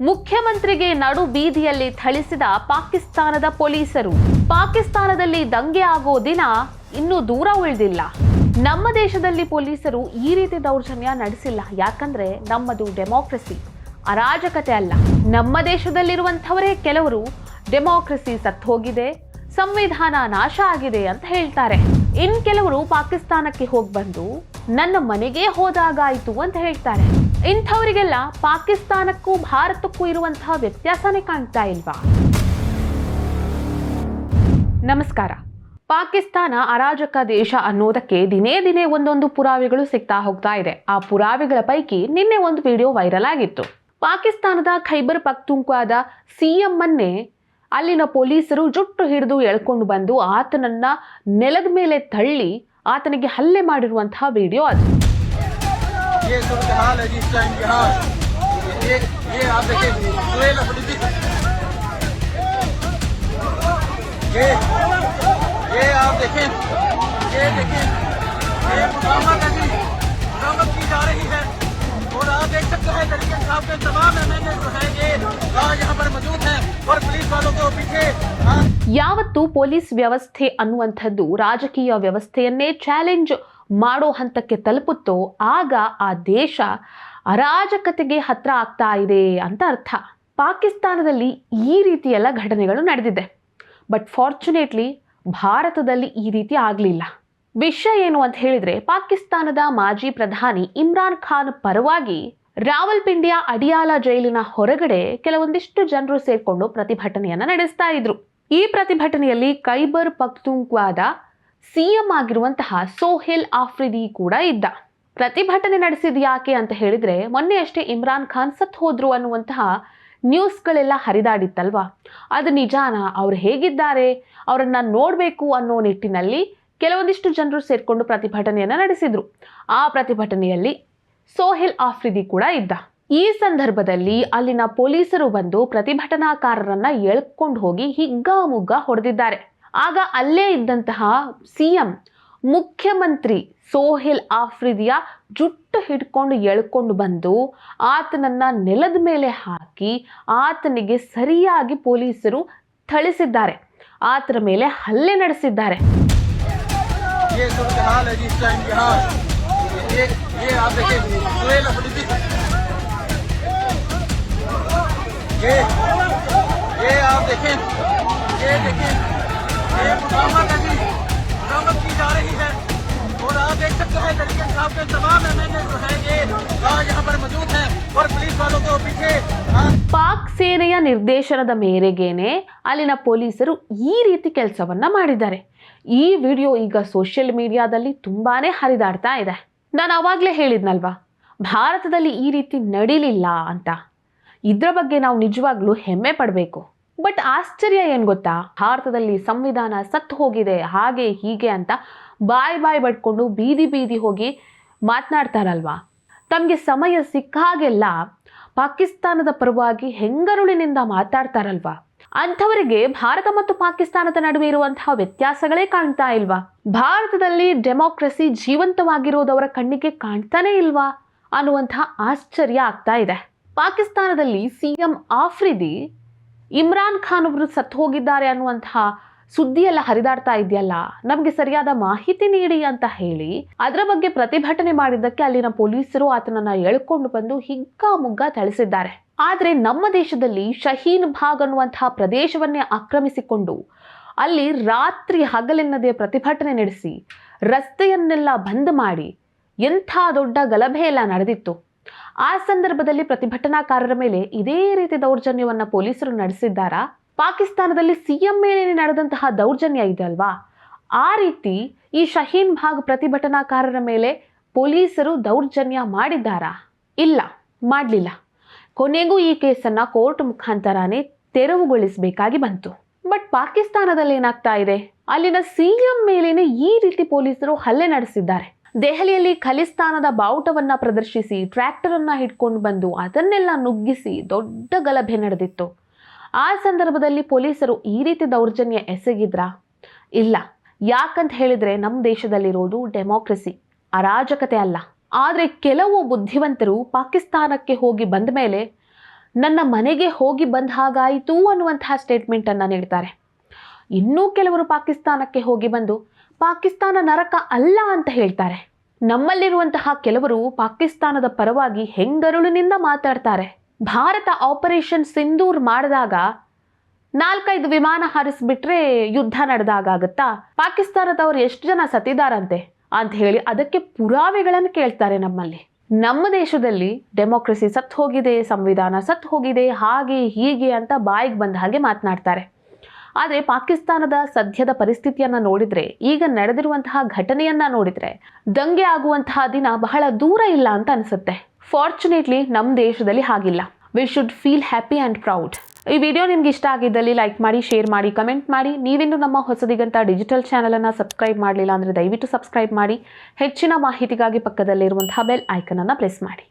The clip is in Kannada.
ಮುಖ್ಯಮಂತ್ರಿಗೆ ನಡು ಬೀದಿಯಲ್ಲಿ ಥಳಿಸಿದ ಪಾಕಿಸ್ತಾನದ ಪೊಲೀಸರು. ಪಾಕಿಸ್ತಾನದಲ್ಲಿ ದಂಗೆ ಆಗೋ ದಿನ ಇನ್ನೂ ದೂರ ಉಳಿದಿಲ್ಲ. ನಮ್ಮ ದೇಶದಲ್ಲಿ ಪೊಲೀಸರು ಈ ರೀತಿ ದೌರ್ಜನ್ಯ ನಡೆಸಿಲ್ಲ. ಯಾಕಂದ್ರೆ ನಮ್ಮದು ಡೆಮೋಕ್ರಸಿ. ಅರಾಜಕತೆ ಅಲ್ಲ. ನಮ್ಮ ದೇಶದಲ್ಲಿರುವಂಥವರೇ ಕೆಲವರು ಡೆಮೋಕ್ರಸಿ ಸತ್ತು ಹೋಗಿದೆ ಸಂವಿಧಾನ ನಾಶ ಆಗಿದೆ ಅಂತ ಹೇಳ್ತಾರೆ. ಇನ್ ಕೆಲವರು ಪಾಕಿಸ್ತಾನಕ್ಕೆ ಹೋಗಿ ಬಂದು, ನನ್ನ ಮನೆಗೆ ಹೋದಾಗಾಯಿತು ಅಂತ ಹೇಳ್ತಾರೆ. ಇಂಥವರಿಗೆಲ್ಲ ಪಾಕಿಸ್ತಾನಕ್ಕೂ ಭಾರತಕ್ಕೂ ಇರುವಂತಹ ವ್ಯತ್ಯಾಸನೇ ಕಾಣ್ತಾ ಇಲ್ವಾ? ನಮಸ್ಕಾರ. ಪಾಕಿಸ್ತಾನ ಅರಾಜಕ ದೇಶ ಅನ್ನೋದಕ್ಕೆ ದಿನೇ ದಿನೇ ಒಂದೊಂದು ಪುರಾವೆಗಳು ಸಿಗ್ತಾ ಹೋಗ್ತಾ ಇದೆ. ಆ ಪುರಾವೆಗಳ ಪೈಕಿ ನಿನ್ನೆ ಒಂದು ವಿಡಿಯೋ ವೈರಲ್ ಆಗಿತ್ತು. ಪಾಕಿಸ್ತಾನದ ಖೈಬರ್ ಪಖ್ತೂನ್ಕ್ವಾದ ಸಿಎಂ ಅನ್ನೇ ಅಲ್ಲಿನ ಪೊಲೀಸರು ಜುಟ್ಟು ಹಿಡಿದು ಎಳ್ಕೊಂಡು ಬಂದು ಆತನನ್ನ ನೆಲದ ಮೇಲೆ ತಳ್ಳಿ ಆತನಿಗೆ ಹಲ್ಲೆ ಮಾಡಿರುವಂತಹ ವಿಡಿಯೋ ಅದು. ये सूरत हाल है जी इस टाइम यहाँ ये ये आप देखिए सुहेल अफरीदी ये ये आप देखें ये देखें ये मुकामा नदी बरामद की जा रही है और आप देख सकते हैं तरीके साहब के तमाम एम जो है ये आज यहाँ पर मौजूद हैं और पुलिस वालों के पीछे हाँ ಯಾವತ್ತು ಪೊಲೀಸ್ ವ್ಯವಸ್ಥೆ ಅನ್ನುವಂಥದ್ದು ರಾಜಕೀಯ ವ್ಯವಸ್ಥೆಯನ್ನೇ ಚಾಲೆಂಜ್ ಮಾಡೋ ಹಂತಕ್ಕೆ ತಲುಪುತ್ತೋ ಆಗ ಆ ದೇಶ ಅರಾಜಕತೆಗೆ ಹತ್ರ ಆಗ್ತಾ ಇದೆ ಅಂತ ಅರ್ಥ. ಪಾಕಿಸ್ತಾನದಲ್ಲಿ ಈ ರೀತಿಯೆಲ್ಲ ಘಟನೆಗಳು ನಡೆದಿದೆ. ಬಟ್ ಫಾರ್ಚುನೇಟ್ಲಿ ಭಾರತದಲ್ಲಿ ಈ ರೀತಿ ಆಗಲಿಲ್ಲ. ವಿಷಯ ಏನು ಅಂತ ಹೇಳಿದರೆ ಪಾಕಿಸ್ತಾನದ ಮಾಜಿ ಪ್ರಧಾನಿ ಇಮ್ರಾನ್ ಖಾನ್ ಪರವಾಗಿ ರಾವಲ್ಪಿಂಡಿಯ ಅಡಿಯಾಲ ಜೈಲಿನ ಹೊರಗಡೆ ಕೆಲವೊಂದಿಷ್ಟು ಜನರು ಸೇರಿಕೊಂಡು ಪ್ರತಿಭಟನೆಯನ್ನು ನಡೆಸ್ತಾ ಇದ್ರು. ಈ ಪ್ರತಿಭಟನೆಯಲ್ಲಿ ಕೈಬರ್ ಪಖ್ತೂನ್ಕ್ವಾದ ಸಿಎಂ ಆಗಿರುವಂತಹ ಸೋಹೇಲ್ ಆಫ್ರಿದಿ ಕೂಡ ಇದ್ದ. ಪ್ರತಿಭಟನೆ ನಡೆಸಿದ ಯಾಕೆ ಅಂತ ಹೇಳಿದ್ರೆ, ಮೊನ್ನೆ ಅಷ್ಟೇ ಇಮ್ರಾನ್ ಖಾನ್ ಸತ್ ಹೋದ್ರು ಅನ್ನುವಂತಹ ನ್ಯೂಸ್ಗಳೆಲ್ಲ ಹರಿದಾಡಿತ್ತಲ್ವಾ? ಅದು ನಿಜಾನ? ಅವ್ರು ಹೇಗಿದ್ದಾರೆ? ಅವರನ್ನ ನೋಡಬೇಕು ಅನ್ನೋ ನಿಟ್ಟಿನಲ್ಲಿ ಕೆಲವೊಂದಿಷ್ಟು ಜನರು ಸೇರಿಕೊಂಡು ಪ್ರತಿಭಟನೆಯನ್ನ ನಡೆಸಿದ್ರು. ಆ ಪ್ರತಿಭಟನೆಯಲ್ಲಿ ಸೋಹೆಲ್ ಆಫ್ರಿದಿ ಕೂಡ ಇದ್ದ. ಈ ಸಂದರ್ಭದಲ್ಲಿ ಅಲ್ಲಿನ ಪೊಲೀಸರು ಬಂದು ಪ್ರತಿಭಟನಾಕಾರರನ್ನ ಎಳ್ಕೊಂಡು ಹೋಗಿ ಹಿಗ್ಗಾಮುಗ್ಗ ಹೊಡೆದಿದ್ದಾರೆ. ಆಗ ಅಲ್ಲೇ ಇದ್ದಂತಹ ಸಿಎಂ ಮುಖ್ಯಮಂತ್ರಿ ಸೋಹೆಲ್ ಆಫ್ರಿದಿಯ ಜುಟ್ಟು ಹಿಡ್ಕೊಂಡು ಎಳ್ಕೊಂಡು ಬಂದು ಆತನನ್ನ ನೆಲದ ಮೇಲೆ ಹಾಕಿ ಆತನಿಗೆ ಸರಿಯಾಗಿ ಪೊಲೀಸರು ಥಳಿಸಿದ್ದಾರೆ ಆತನ ಮೇಲೆ ಹಲ್ಲೆ ನಡೆಸಿದ್ದಾರೆ ये सूरत हाल है जी इस टाइम यहाँ ये ये आप देखिए सुहेल अफरीदी ये ये आप देखें ये देखें ये मुकामा नदी बरामद की जा रही है और आप देख सकते हैं तरीके साहब के तमाम एम जो है ये आज यहाँ पर मौजूद हैं और पुलिस वालों के पीछे हाँ ಪಾಕ್ ಸೇನೆಯ ನಿರ್ದೇಶನದ ಮೇರೆಗೇನೆ ಅಲ್ಲಿನ ಪೊಲೀಸರು ಈ ರೀತಿ ಕೆಲಸವನ್ನ ಮಾಡಿದ್ದಾರೆ ಈ ವಿಡಿಯೋ ಈಗ ಸೋಷಿಯಲ್ ಮೀಡಿಯಾದಲ್ಲಿ ತುಂಬಾನೇ ಹರಿದಾಡ್ತಾ ಇದೆ ನಾನು ಅವಾಗಲೇ ಹೇಳಿದ್ನಲ್ವಾ ಭಾರತದಲ್ಲಿ ಈ ರೀತಿ ನಡೀಲಿಲ್ಲ ಅಂತ ಇದ್ರ ಬಗ್ಗೆ ನಾವು ನಿಜವಾಗ್ಲೂ ಹೆಮ್ಮೆ ಪಡಬೇಕು ಬಟ್ ಆಶ್ಚರ್ಯ ಏನು ಗೊತ್ತಾ? ಭಾರತದಲ್ಲಿ ಸಂವಿಧಾನ ಸತ್ತು ಹೋಗಿದೆ, ಹಾಗೆ ಹೀಗೆ ಅಂತ ಬಾಯ್ ಬಾಯ್ ಬಡ್ಕೊಂಡು ಬೀದಿ ಬೀದಿ ಹೋಗಿ ಮಾತನಾಡ್ತಾರಲ್ವಾ? ತಮಗೆ ಸಮಯ ಸಿಕ್ಕಾಗೆಲ್ಲ ಪಾಕಿಸ್ತಾನದ ಪರವಾಗಿ ಹೆಂಗರುಳಿನಿಂದ ಮಾತಾಡ್ತಾರಲ್ವಾ? ಅಂಥವರಿಗೆ ಭಾರತ ಮತ್ತು ಪಾಕಿಸ್ತಾನದ ನಡುವೆ ಇರುವಂತಹ ವ್ಯತ್ಯಾಸಗಳೇ ಕಾಣ್ತಾ ಇಲ್ವಾ? ಭಾರತದಲ್ಲಿ ಡೆಮೋಕ್ರಸಿ ಜೀವಂತವಾಗಿರೋದವರ ಕಣ್ಣಿಗೆ ಕಾಣ್ತಾನೆ ಇಲ್ವಾ? ಅನ್ನುವಂತಹ ಆಶ್ಚರ್ಯ ಆಗ್ತಾ ಇದೆ. ಪಾಕಿಸ್ತಾನದಲ್ಲಿ ಸಿಎಂ ಆಫ್ರಿದಿ ಇಮ್ರಾನ್ ಖಾನ್ ಅವರು ಸತ್ತು ಹೋಗಿದ್ದಾರೆ ಅನ್ನುವಂತಹ ಸುದ್ದಿ ಎಲ್ಲ ಹರಿದಾಡ್ತಾ ಇದೆಯಲ್ಲ? ನಮಗೆ ಸರಿಯಾದ ಮಾಹಿತಿ ನೀಡಿ ಅಂತ ಹೇಳಿ, ಅದರ ಬಗ್ಗೆ ಪ್ರತಿಭಟನೆ ಮಾಡಿದ್ದಕ್ಕೆ ಅಲ್ಲಿನ ಪೊಲೀಸರು ಆತನನ್ನ ಎಳ್ಕೊಂಡು ಬಂದು ಹಿಗ್ಗಾಮುಗ್ಗ ಥಳಿಸಿದ್ದಾರೆ. ಆದರೆ ನಮ್ಮ ದೇಶದಲ್ಲಿ ಶಹೀನ್ ಭಾಗ್ ಅನ್ನುವಂತಹ ಪ್ರದೇಶವನ್ನೇ ಆಕ್ರಮಿಸಿಕೊಂಡು, ಅಲ್ಲಿ ರಾತ್ರಿ ಹಗಲೆನ್ನದೇ ಪ್ರತಿಭಟನೆ ನಡೆಸಿ, ರಸ್ತೆಯನ್ನೆಲ್ಲ ಬಂದ್ ಮಾಡಿ, ಎಂಥ ದೊಡ್ಡ ಗಲಭೆ ಎಲ್ಲ ನಡೆದಿತ್ತು. ಆ ಸಂದರ್ಭದಲ್ಲಿ ಪ್ರತಿಭಟನಾಕಾರರ ಮೇಲೆ ಇದೇ ರೀತಿ ದೌರ್ಜನ್ಯವನ್ನ ಪೊಲೀಸರು ನಡೆಸಿದ್ದಾರಾ? ಪಾಕಿಸ್ತಾನದಲ್ಲಿ ಸಿಎಂ ಮೇಲೆ ನಡೆದಂತಹ ದೌರ್ಜನ್ಯ ಇದೆ ಅಲ್ವಾ? ಆ ರೀತಿ ಈ ಶಹೀನ್ ಭಾಗ್ ಪ್ರತಿಭಟನಾಕಾರರ ಮೇಲೆ ಪೊಲೀಸರು ದೌರ್ಜನ್ಯ ಮಾಡಿದ್ದಾರಾ? ಇಲ್ಲ, ಮಾಡಲಿಲ್ಲ. ಕೊನೆಗೂ ಈ ಕೇಸನ್ನು ಕೋರ್ಟ್ ಮುಖಾಂತರನೇ ತೆರವುಗೊಳಿಸಬೇಕಾಗಿ ಬಂತು. ಬಟ್ ಪಾಕಿಸ್ತಾನದಲ್ಲಿ ಏನಾಗ್ತಾ ಇದೆ? ಅಲ್ಲಿನ ಸಿಎಂ ಮೇಲೇನೆ ಈ ರೀತಿ ಪೊಲೀಸರು ಹಲ್ಲೆ ನಡೆಸಿದ್ದಾರೆ. ದೆಹಲಿಯಲ್ಲಿ ಖಲಿಸ್ತಾನದ ಬಾವುಟವನ್ನ ಪ್ರದರ್ಶಿಸಿ ಟ್ರ್ಯಾಕ್ಟರ್ ಅನ್ನ ಹಿಡ್ಕೊಂಡು ಬಂದು ಅದನ್ನೆಲ್ಲ ನುಗ್ಗಿಸಿ ದೊಡ್ಡ ಗಲಭೆ ನಡೆದಿತ್ತು. ಆ ಸಂದರ್ಭದಲ್ಲಿ ಪೊಲೀಸರು ಈ ರೀತಿ ದೌರ್ಜನ್ಯ ಎಸಗಿದ್ರ? ಇಲ್ಲ. ಯಾಕಂತ ಹೇಳಿದ್ರೆ ನಮ್ಮ ದೇಶದಲ್ಲಿರೋದು ಡೆಮೋಕ್ರಸಿ, ಅರಾಜಕತೆ ಅಲ್ಲ. ಆದರೆ ಕೆಲವು ಬುದ್ಧಿವಂತರು ಪಾಕಿಸ್ತಾನಕ್ಕೆ ಹೋಗಿ ಬಂದ ಮೇಲೆ ನನ್ನ ಮನೆಗೆ ಹೋಗಿ ಬಂದ ಹಾಗಾಯಿತು ಅನ್ನುವಂತಹ ಸ್ಟೇಟ್ಮೆಂಟನ್ನು ನೀಡ್ತಾರೆ. ಇನ್ನೂ ಕೆಲವರು ಪಾಕಿಸ್ತಾನಕ್ಕೆ ಹೋಗಿ ಬಂದು ಪಾಕಿಸ್ತಾನ ನರಕ ಅಲ್ಲ ಅಂತ ಹೇಳ್ತಾರೆ. ನಮ್ಮಲ್ಲಿರುವಂತಹ ಕೆಲವರು ಪಾಕಿಸ್ತಾನದ ಪರವಾಗಿ ಹೆಂಗರುಳಿನಿಂದ ಮಾತಾಡ್ತಾರೆ. ಭಾರತ ಆಪರೇಷನ್ ಸಿಂಧೂರ್ ಮಾಡಿದಾಗ ನಾಲ್ಕೈದು ವಿಮಾನ ಹಾರಿಸ್ಬಿಟ್ರೆ ಯುದ್ಧ ನಡೆದಾಗತ್ತಾ ಪಾಕಿಸ್ತಾನದವರು ಎಷ್ಟು ಜನ ಸತ್ತಿದಾರಂತೆ ಅಂತ ಹೇಳಿ ಅದಕ್ಕೆ ಪುರಾವೆಗಳನ್ನು ಕೇಳ್ತಾರೆ ನಮ್ಮಲ್ಲಿ. ನಮ್ಮ ದೇಶದಲ್ಲಿ ಡೆಮೋಕ್ರಸಿ ಸತ್ತು ಹೋಗಿದೆ, ಸಂವಿಧಾನ ಸತ್ತು ಹೋಗಿದೆ, ಹಾಗೆ ಹೀಗೆ ಅಂತ ಬಾಯಿಗೆ ಬಂದ ಹಾಗೆ ಮಾತನಾಡ್ತಾರೆ. ಆದರೆ ಪಾಕಿಸ್ತಾನದ ಸದ್ಯದ ಪರಿಸ್ಥಿತಿಯನ್ನು ನೋಡಿದರೆ, ಈಗ ನಡೆದಿರುವಂತಹ ಘಟನೆಯನ್ನ ನೋಡಿದರೆ ದಂಗೆ ಆಗುವಂತಹ ದಿನ ಬಹಳ ದೂರ ಇಲ್ಲ ಅಂತ ಅನಿಸುತ್ತೆ. ಫಾರ್ಚುನೇಟ್ಲಿ ನಮ್ಮ ದೇಶದಲ್ಲಿ ಹಾಗಿಲ್ಲ. We should feel happy and proud ಈ ವಿಡಿಯೋ ನಿಮ್ಗೆ ಇಷ್ಟ ಆಗಿದ್ದಲ್ಲಿ ಲೈಕ್ ಮಾಡಿ ಶೇರ್ ಮಾಡಿ ಕಮೆಂಟ್ ಮಾಡಿ. ನೀವಿನ್ನು ನಮ್ಮ ಹೊಸದಿಗಂತ ಡಿಜಿಟಲ್ ಚಾನಲನ್ನು ಸಬ್ಸ್ಕ್ರೈಬ್ ಮಾಡಲಿಲ್ಲ ಅಂದರೆ ದಯವಿಟ್ಟು ಸಬ್ಸ್ಕ್ರೈಬ್ ಮಾಡಿ. ಹೆಚ್ಚಿನ ಮಾಹಿತಿಗಾಗಿ ಪಕ್ಕದಲ್ಲಿರುವಂತಹ ಬೆಲ್ ಐಕನನ್ನು ಪ್ರೆಸ್ ಮಾಡಿ.